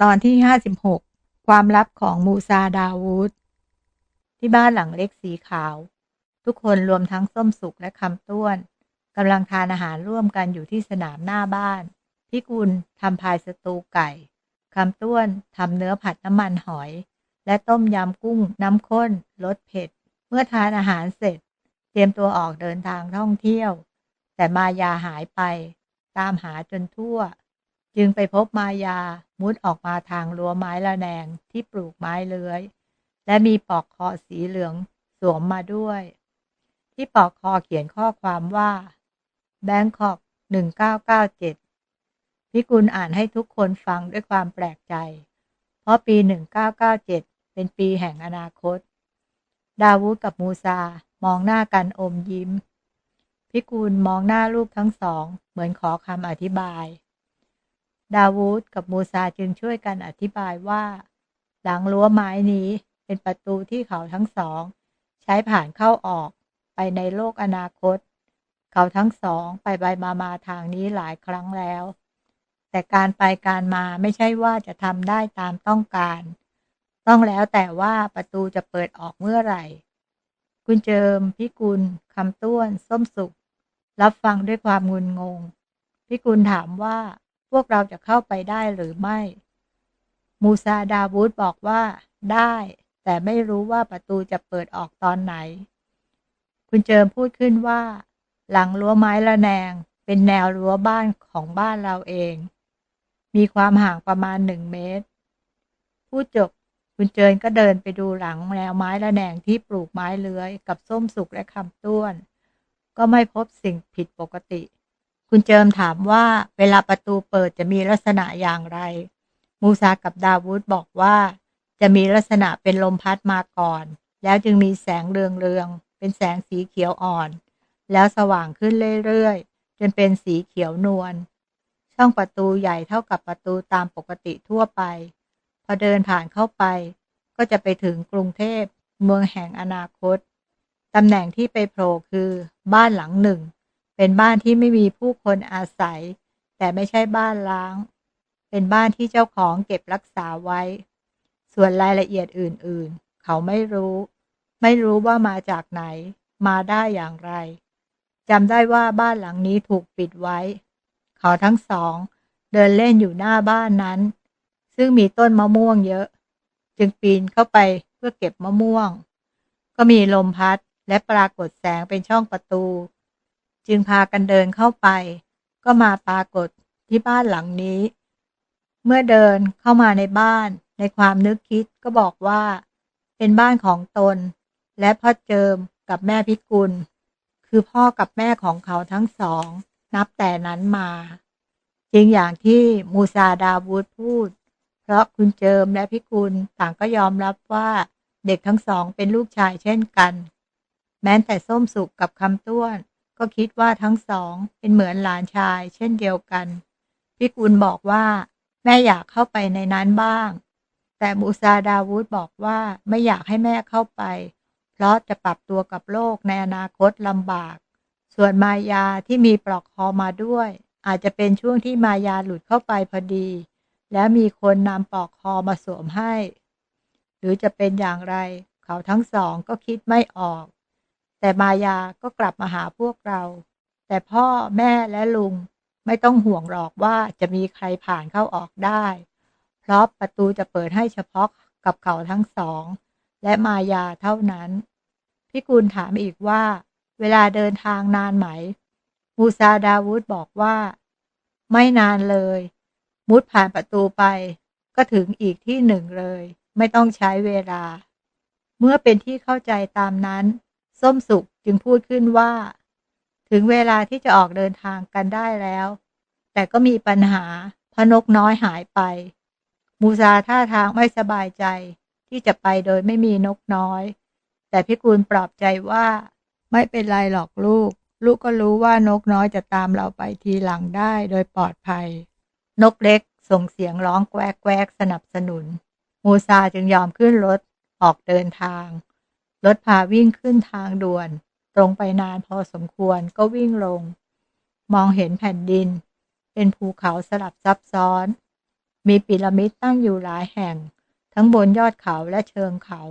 ตอนที่ 56 ความลับของมูซาดาวูดที่บ้านหลังเล็กสีขาว ทุกคนรวมทั้งส้มสุกและคำต้วนกำลังทานอาหารร่วมกันอยู่ที่สนามหน้าบ้านพี่กุลทำพายสตูไก่คำต้วนทำเนื้อผัดน้ำมันหอย และต้มยำกุ้งน้ำข้นรสเผ็ด เมื่อทานอาหารเสร็จ เตรียมตัวออกเดินทางท่องเที่ยว แต่มายาหายไป ตามหาจนทั่ว จึงไปพบมายา มุดออกมาทางรั้วไม้ละแนงที่ปลูกไม้เลื้อย และมีปอกคอสีเหลืองสวมมาด้วย ที่ปอกคอเขียนข้อความว่าแบงคอก1997พิกุลอ่านให้ทุกคนฟังด้วยความแปลกใจ เพราะปี 1997 เป็นปีแห่งอนาคต ดาวูดกับมูซามองหน้ากันอมยิ้ม พิกุลมองหน้าลูกทั้งสอง เหมือนขอคำอธิบาย ดาวูดกับมูซาจึงช่วยกันอธิบายว่า หลังรั้วไม้นี้เป็นประตูที่เขาทั้งสอง ใช้ผ่านเข้าออกไปในโลกอนาคต เขาทั้งสองไปไปมามาทางนี้หลายครั้งแล้ว แต่การไปการมาไม่ใช่ว่าจะทำได้ตามต้องการ ต้องแล้วแต่ว่าประตูจะเปิดออกเมื่อไหร่ คุณเจิมพิกุลคำต้วน ส้มสุกรับฟังด้วยความงุนงง พิกุลถามว่า พวกเราจะเข้าไปได้หรือไม่ มูซาดาวูดบอกว่าได้ แต่ไม่รู้ว่าประตูจะเปิดออกตอนไหน คุณเจิมพูดขึ้นว่า หลังรั้วไม้ละแนง เป็นแนวรั้วบ้านของบ้านเราเอง มีความห่างประมาณหนึ่งเมตร พูดจบคุณเจินก็เดินไปดูหลังแนวไม้ละแนงที่ปลูกไม้เลื้อยกับส้มสุกและคำต้วน ก็ไม่พบสิ่งผิดปกติ คุณเจิมถามว่าเวลาประตูเปิดจะมีลักษณะอย่างไร มูซากับดาวูดบอกว่าจะมีลักษณะเป็นลมพัดมาก่อน แล้วจึงมีแสงเรืองๆเป็นแสงสีเขียวอ่อน แล้วสว่างขึ้นเรื่อยๆ จนเป็นสีเขียวนวล ช่องประตูใหญ่เท่ากับประตูตามปกติทั่วไป พอเดินผ่านเข้าไป ก็จะไปถึงกรุงเทพ เมืองแห่งอนาคต ตำแหน่งที่ไปโผล่คือบ้านหลังหนึ่ง เป็นบ้านที่ไม่มีผู้คนอาศัย แต่ไม่ใช่บ้านล้าง เป็นบ้านที่เจ้าของเก็บรักษาไว้ ส่วนรายละเอียดอื่นๆ เขาไม่รู้ ไม่รู้ว่ามาจากไหน มาได้อย่างไรจำได้ว่าบ้านหลังนี้ถูกปิดไว้ เขาทั้งสอง เดินเล่นอยู่หน้าบ้านนั้น ซึ่งมีต้นมะม่วงเยอะ จึงปีนเข้าไปเพื่อเก็บมะม่วง ก็มีลมพัดและปรากฏแสงเป็นช่องประตู จึงพากันเดินเข้าไป ก็มาปรากฏที่บ้านหลังนี้ เมื่อเดินเข้ามาในบ้าน ในความนึกคิดก็บอกว่า เป็นบ้านของตน และพ่อเจิมกับแม่พิกุล คือพ่อกับแม่ของเขาทั้งสอง นับแต่นั้นมาจริงอย่างที่มูซาดาวูดพูด เพราะคุณเจิมและพิกุลต่างก็ยอมรับว่าเด็กทั้งสองเป็นลูกชายเช่นกัน แม้แต่ส้มสุกกับคำต้วน ก็คิดว่าทั้งสองเป็นเหมือนหลานชาย เช่นเดียวกันพิกุลบอกว่า แม่อยากเข้าไปในนั้นบ้าง แต่มูซาดาวูดบอกว่าไม่อยากให้แม่เข้าไป เพราะจะปรับตัวกับโลกในอนาคตลำบาก ส่วนมายาที่มีปลอกคอมาด้วย อาจจะเป็นช่วงที่มายาหลุดเข้าไปพอดี แล้วมีคนนำปลอกคอมาสวมให้ หรือจะเป็นอย่างไร เขาทั้งสองก็คิดไม่ออก แต่มายาก็กลับมาหาพวกเรา แต่พ่อแม่และลุงไม่ต้องห่วงหรอกว่าจะมีใครผ่านเข้าออกได้ เพราะประตูจะเปิดให้เฉพาะกับเขาทั้งสอง และมายาเท่านั้นพี่กุลถามอีกว่า เวลาเดินทางนานไหม มูซาดาวูดบอกว่า ไม่นานเลย มุดผ่านประตูไป ก็ถึงอีกที่หนึ่งเลย ไม่ต้องใช้เวลา เมื่อเป็นที่เข้าใจตามนั้น ส้มสุกจึงพูดขึ้นว่า ถึงเวลาที่จะออกเดินทางกันได้แล้ว แต่ก็มีปัญหาพนกน้อยหายไป มูซาท่าทางไม่สบายใจที่จะไปโดยไม่มีนกน้อย แต่พิกุลปลอบใจว่า ไม่เป็นไรหรอกลูก ลูกก็รู้ว่านกน้อยจะตามเราไปทีหลังได้โดยปลอดภัย นกเล็กส่งเสียงร้องแกวกแกวกสนับสนุน มูซาจึงยอมขึ้นรถออกเดินทาง รถพาวิ่งขึ้นทางด่วน ตรงไปนานพอสมควรก็วิ่งลง มองเห็นแผ่นดิน เป็นภูเขาสลับซับซ้อน มีพีระมิดตั้งอยู่หลายแห่ง ทั้งบนยอดเขาและเชิงเขา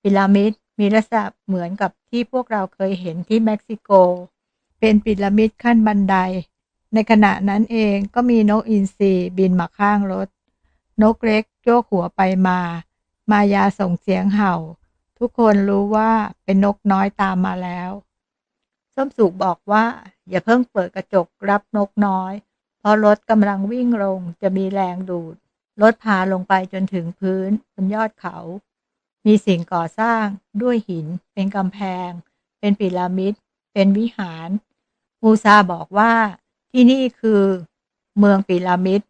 พีระมิดมีลักษณะเหมือนกับที่พวกเราเคยเห็นที่เม็กซิโก เป็นพีระมิดขั้นบันได ในขณะนั้นเองก็มีนกอินทรีบินมาข้างรถ นกเล็กโยกหัวไปมา มายาส่งเสียงเห่า ทุกคนรู้ว่าเป็นนกน้อยตามมาแล้ว ส้มสุกบอกว่า อย่าเพิ่งเปิดกระจกรับนกน้อย เพราะรถกำลังวิ่งลงจะมีแรงดูด รถพาลงไปจนถึงพื้นบนยอดเขา มีสิ่งก่อสร้างด้วยหิน เป็นกำแพง เป็นปิรามิด เป็นวิหาร มูซาบอกว่าที่นี่คือ เมืองปิรามิด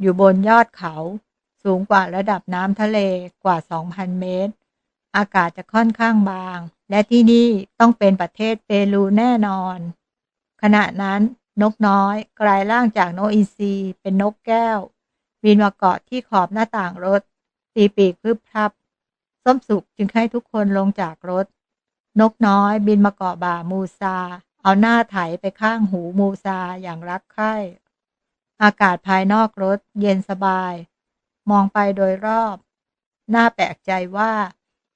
อยู่บนยอดเขา สูงกว่าระดับน้ำทะเลกว่า 2,000 เมตร อากาศจะค่อนข้างบาง และที่นี่ต้องเป็นประเทศเปรูแน่นอน ขณะนั้นนกน้อยกลายร่างจากนกอินทรีเป็นนกแก้วบินมาเกาะที่ขอบหน้าต่างรถ ตีปีกพึบพรับส้มสุกจึงให้ทุกคนลงจากรถ นกน้อยบินมาเกาะบ่ามูซา เอาหน้าไถไปข้างหูมูซาอย่างรักใคร่อากาศภายนอกรถ เย็นสบาย มองไปโดยรอบ น่าแปลกใจว่า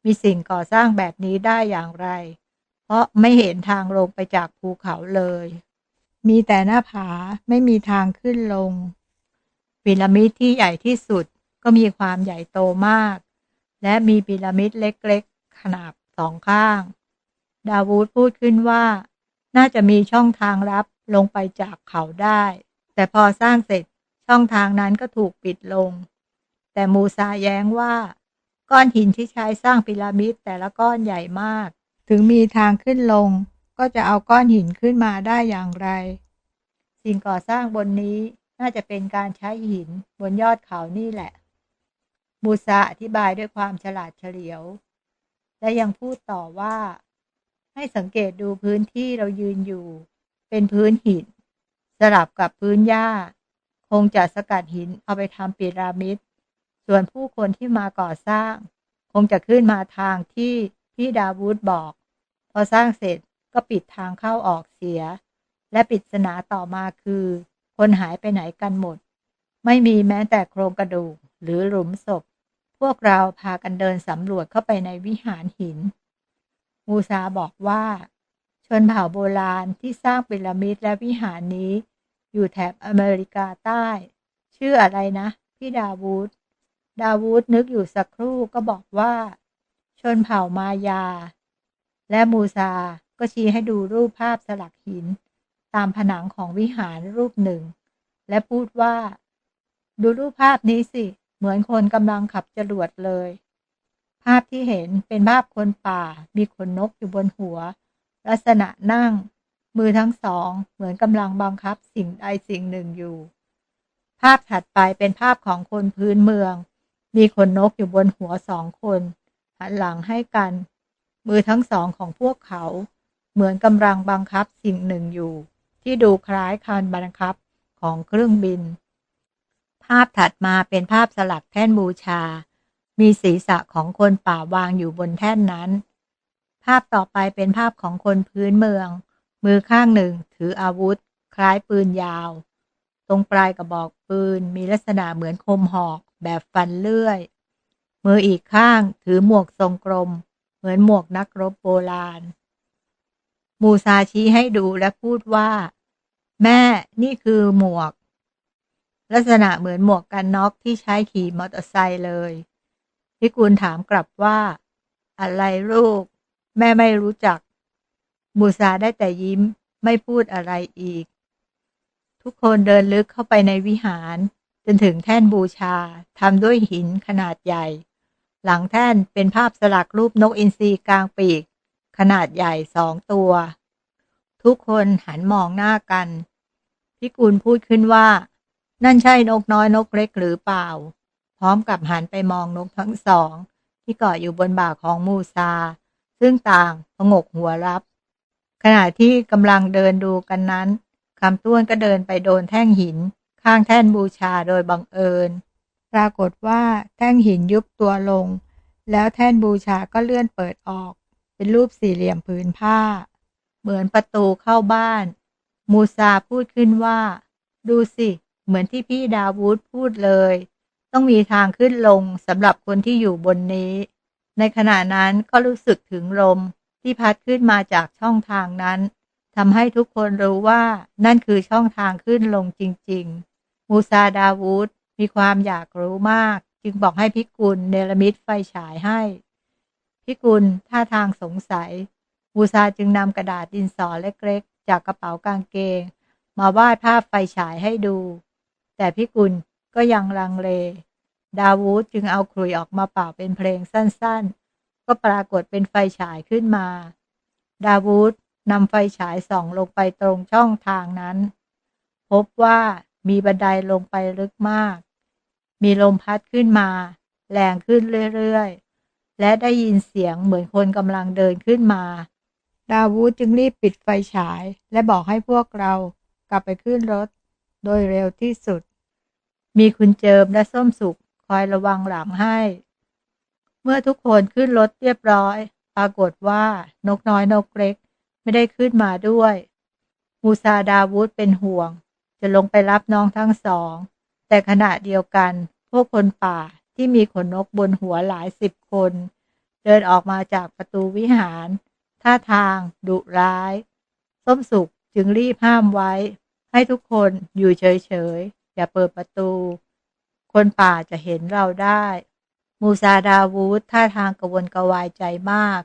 มีสิ่งก่อสร้างแบบนี้ได้อย่างไร เพราะไม่เห็นทางลงไปจากภูเขาเลย มีแต่หน้าผาไม่มีทางขึ้นลงพีระมิดที่ใหญ่ที่สุดก็มีความใหญ่โตมาก และมีพีระมิดเล็กๆ ขนาดสองข้าง ดาวูดพูดขึ้นว่า น่าจะมีช่องทางลับลงไปจากเขาได้ แต่พอสร้างเสร็จช่องทางนั้นก็ถูกปิดลง แต่มูซาแย้งว่า ก้อนหินที่ใช้สร้างพีระมิดแต่ละก้อนใหญ่มาก ถึงมีทางขึ้นลง ก็จะเอาก้อนหินขึ้นมาได้อย่างไร สิ่งก่อสร้างบนนี้น่าจะเป็นการใช้หินบนยอดเขานี่แหละ มูซาอธิบายด้วยความฉลาดเฉลียว และยังพูดต่อว่า ให้สังเกตดูพื้นที่เรายืนอยู่ เป็นพื้นหิน สลับกับพื้นหญ้า คงจะสกัดหินเอาไปทำปีระมิด ส่วนผู้คนที่มาก่อสร้าง คงจะขึ้นมาทางที่พี่ดาวูดบอก พอสร้างเสร็จก็ปิดทางเข้าออกเสีย และปริศนาต่อมาคือ คนหายไปไหนกันหมด ไม่มีแม้แต่โครงกระดูกหรือหลุมศพ พวกเราพากันเดินสำรวจเข้าไปในวิหารหิน มูซาบอกว่า ชนเผ่าโบราณที่สร้างพีระมิดและวิหารนี้ อยู่แถบอเมริกาใต้ ชื่ออะไรนะ พี่ดาวูด ดาวูดนึกอยู่สักครู่ก็บอกว่า ชนเผ่ามายา และมูซาก็ชี้ให้ดูรูปภาพสลักหิน ตามผนังของวิหารรูปหนึ่ง และพูดว่า ดูรูปภาพนี้สิ เหมือนคนกำลังขับจรวดเลย ภาพที่เห็นเป็นภาพคนป่า มีขนนกอยู่บนหัว ลักษณะนั่ง มือทั้งสอง เหมือนกำลังบังคับสิ่งใดสิ่งหนึ่งอยู่ ภาพถัดไปเป็นภาพของคนพื้นเมือง มีขนนกอยู่บนหัวสองคน หันหลังให้กัน มือทั้งสองของพวกเขา เหมือนกำลังบังคับสิ่งหนึ่งอยู่ ที่ดูคล้ายคันบังคับของเครื่องบิน ภาพถัดมาเป็นภาพสลักแท่นบูชา มีศีรษะของคนป่าวางอยู่บนแท่นนั้น ภาพต่อไปเป็นภาพของคนพื้นเมือง มือข้างหนึ่งถืออาวุธ คล้ายปืนยาว ตรงปลายกระบอกปืนมีลักษณะเหมือนคมหอก แบบฟันเลื่อย มืออีกข้างถือหมวกทรงกลม เหมือนหมวกนักรบโบราณ มูซาชี้ให้ดูและพูดว่า แม่นี่คือหมวก ลักษณะเหมือนหมวกกันน็อกที่ใช้ขี่มอเตอร์ไซค์เลยพิกุลถามกลับว่า อะไรลูก แม่ไม่รู้จัก มูซาได้แต่ยิ้มไม่พูดอะไรอีก ทุกคนเดินลึกเข้าไปในวิหาร จนถึงแท่นบูชาทำด้วยหินขนาดใหญ่ หลังแท่นเป็นภาพสลักรูปนกอินทรีกลางปีก ขนาดใหญ่สองตัว ทุกคนหันมองหน้ากันพิกุลพูดขึ้นว่า นั่นใช่นกน้อยนกเล็กหรือเปล่า พร้อมกับหันไปมองนกทั้งสอง ที่เกาะอยู่บนบ่าของมูซา ซึ่งต่างพงกหัวรับ ขณะที่กำลังเดินดูกันนั้นคำต้วนก็เดินไปโดนแท่งหิน ข้างแท่นบูชาโดยบังเอิญ ปรากฏว่าแท่งหินยุบตัวลง แล้วแท่นบูชาก็เลื่อนเปิดออก เป็นรูปสี่เหลี่ยมผืนผ้า เหมือนประตูเข้าบ้าน มูซาพูดขึ้นว่า ดูสิ เหมือนที่พี่ดาวูดพูดเลย ต้องมีทางขึ้นลงสำหรับคนที่อยู่บนนี้ ในขณะนั้นก็รู้สึกถึงลมที่พัดขึ้นมาจากช่องทางนั้นทำให้ทุกคนรู้ว่านั่นคือช่องทางขึ้นลงจริง ๆ มูซาดาวูดมีความอยากรู้มาก จึงบอกให้พิกุลเนรมิตไฟฉายให้ พิกุลท่าทางสงสัย มูซาจึงนำกระดาษดินสอเล็กๆ จากกระเป๋ากางเกง มาวาดภาพไฟฉายให้ดู แต่พิกุลก็ยังลังเล ดาวูดจึงเอาครุยออกมาเป่าเป็นเพลงสั้นๆ ก็ปรากฏเป็นไฟฉายขึ้นมา ดาวูดนำไฟฉายส่องลงไปตรงช่องทางนั้น พบว่า มีบันไดลงไปลึกมาก มีลมพัดขึ้นมา แรงขึ้นเรื่อยๆ และได้ยินเสียงเหมือนคนกำลังเดินขึ้นมา ดาวูดจึงรีบปิดไฟฉาย และบอกให้พวกเรากลับไปขึ้นรถ โดยเร็วที่สุด มีคุณเจิมและส้มสุกคอยระวังหลังให้ เมื่อทุกคนขึ้นรถเรียบร้อย ปรากฏว่านกน้อยนกเล็กไม่ได้ขึ้นมาด้วย มูซาดาวูดเป็นห่วง จะลงไปรับน้องทั้งสอง แต่ขณะเดียวกัน พวกคนป่าที่มีขนนกบนหัวหลายสิบคน เดินออกมาจากประตูวิหาร ท่าทาง ดุร้าย ส้มสุกจึงรีบห้ามไว้ ให้ทุกคนอยู่เฉยๆ อย่าเปิดประตู คนป่าจะเห็นเราได้ มูซาดาวูดท่าทางกระวนกระวายใจมาก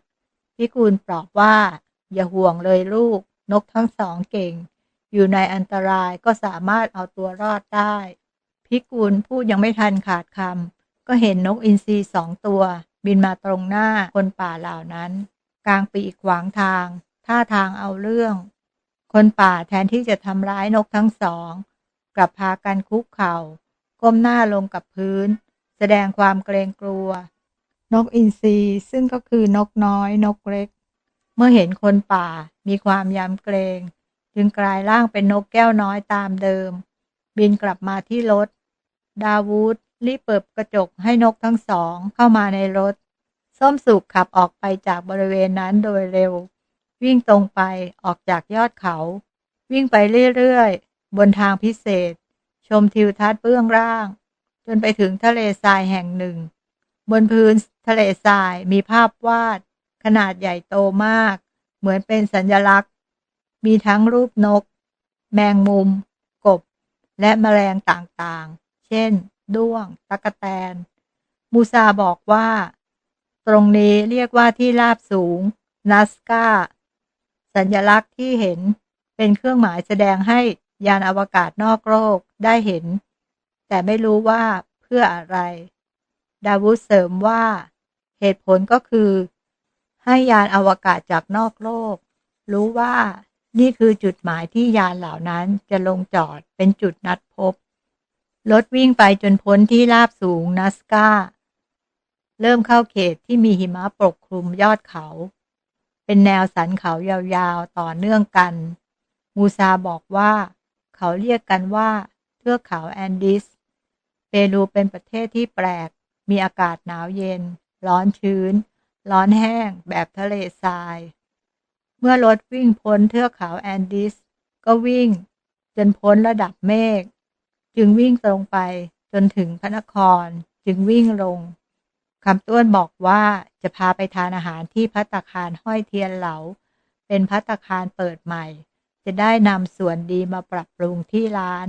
พิกูลปลอบว่า อย่าห่วงเลยลูกนกทั้งสองเก่ง อยู่ในอันตรายก็สามารถเอาตัวรอดได้ พิกุลพูดยังไม่ทันขาดคำก็เห็นนกอินทรีสองตัว บินมาตรงหน้าคนป่าเหล่านั้น กลางปีกขวางทาง ท่าทางเอาเรื่อง คนป่าแทนที่จะทำร้ายนกทั้งสอง กลับพากันคุกเขา่า ก้มหน้าลงกับพื้น แสดงความเกรงกลัว นกอินทรีซึ่งก็คือนกน้อยนกเล็ก เมื่อเห็นคนป่ามีความยำเกรง จึงกลายร่างเป็นนกแก้วน้อยตามเดิม บินกลับมาที่รถ ดาวูดรีบเปิดกระจกให้นกทั้งสองเข้ามาในรถ ส้มสุกขับออกไปจากบริเวณนั้นโดยเร็ว วิ่งตรงไปออกจากยอดเขา วิ่งไปเรื่อยๆ บนทางพิเศษ ชมทิวทัศน์เบื้องล่าง จนไปถึงทะเลทรายแห่งหนึ่ง บนพื้นทะเลทรายมีภาพวาด ขนาดใหญ่โตมาก เหมือนเป็นสัญลักษณ์ มีทั้งรูปนก แมงมุม กบ และแมลงต่างๆ เช่น ด้วงตะกะแตน มูซาบอกว่า ตรงนี้เรียกว่าที่ราบสูง นัสกาสัญลักษณ์ที่เห็นเป็นเครื่องหมายแสดงให้ยานอวกาศนอกโลกได้เห็น แต่ไม่รู้ว่าเพื่ออะไร ดาวุสเสริมว่า เหตุผลก็คือ ให้ยานอวกาศจากนอกโลก รู้ว่า นี่คือจุดหมายที่ยานเหล่านั้นจะลงจอดเป็นจุดนัดพบ รถวิ่งไปจนพ้นที่ราบสูงนัสกาเริ่มเข้าเขตที่มีหิมะปกคลุมยอดเขา เป็นแนวสันเขายาวๆต่อเนื่องกัน มูซาบอกว่า เขาเรียกกันว่า เทือกเขาแอนดิส เปรูเป็นประเทศที่แปลก มีอากาศหนาวเย็น ร้อนชื้น ร้อนแห้ง แบบทะเลทราย เมื่อรถวิ่งพ้นเทือกเขาแอนดิส ก็วิ่ง จนพ้นระดับเมฆ จึงวิ่งตรงไปจนถึงพระนคร จึงวิ่งลงคำต้วนบอกว่าจะพาไปทานอาหารที่พัตคารห้อยเทียนเหลา เป็นพัตคารเปิดใหม่ จะได้นำส่วนดีมาปรับปรุงที่ร้าน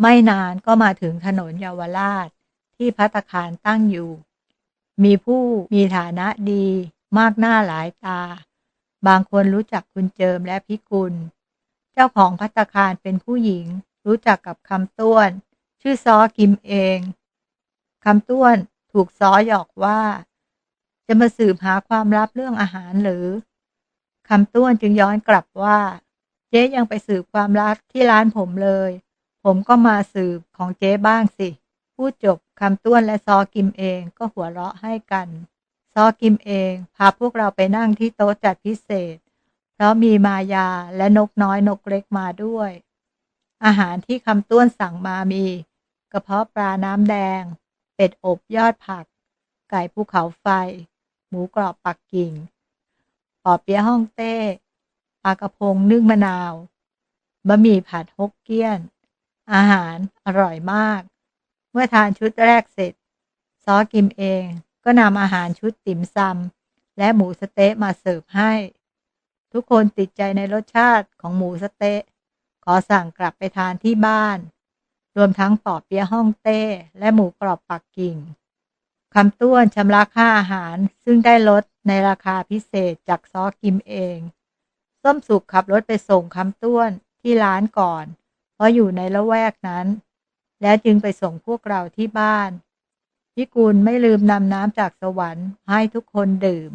ไม่นานก็มาถึงถนนเยาวราช ที่พัตคารตั้งอยู่ มีผู้มีฐานะดีมากหน้าหลายตา บางคนรู้จักคุณเจิมและพิกุล เจ้าของพัตคารเป็นผู้หญิง รู้จักกับคำต้วน ชื่อซอกิมเองคำต้วนถูกซอหยอกว่า จะมาสืบหาความลับเรื่องอาหารหรือคำต้วนจึงย้อนกลับว่า เจ๊ยังไปสืบความลับที่ร้านผมเลย ผมก็มาสืบของเจ๊บ้างสิ พูดจบคำต้วนและซอกิมเองก็หัวเราะให้กัน ซอกิมเอง พาพวกเราไปนั่งที่โต๊ะจัดพิเศษ เพราะมีมายาและนกน้อยนกเล็กมาด้วย อาหารที่คำต้วนสั่งมามี กระเพาะปลาน้ำแดง เป็ดอบยอดผัก ไก่ภูเขาไฟ หมูกรอบปักกิ่งปอเปี๊ยะฮ่องเต้ปลากระพงนึ่งมะนาวบะหมี่ผัดฮกเกี้ยน อาหารอร่อยมาก เมื่อทานชุดแรกเสร็จ ซอกิมเอง ก็นำอาหารชุดติ่มซำและหมูสเต๊ะมาเสิร์ฟให้ ทุกคนติดใจในรสชาติของหมูสเต๊ะ ขอสั่งกลับไปทานที่บ้าน รวมทั้งปอเปียะฮ่องเต้ และหมูกรอบปักกิ่งคำต้วนชำระค่าอาหารซึ่งได้ลดในราคาพิเศษจากซอกิมเอง ส้มสุกขับรถไปส่งคำต้วนที่ร้านก่อน เพราะอยู่ในละแวกนั้น แล้วจึงไปส่งพวกเราที่บ้าน พิกูลไม่ลืมนำน้ำจากสวรรค์ให้ทุกคนดื่ม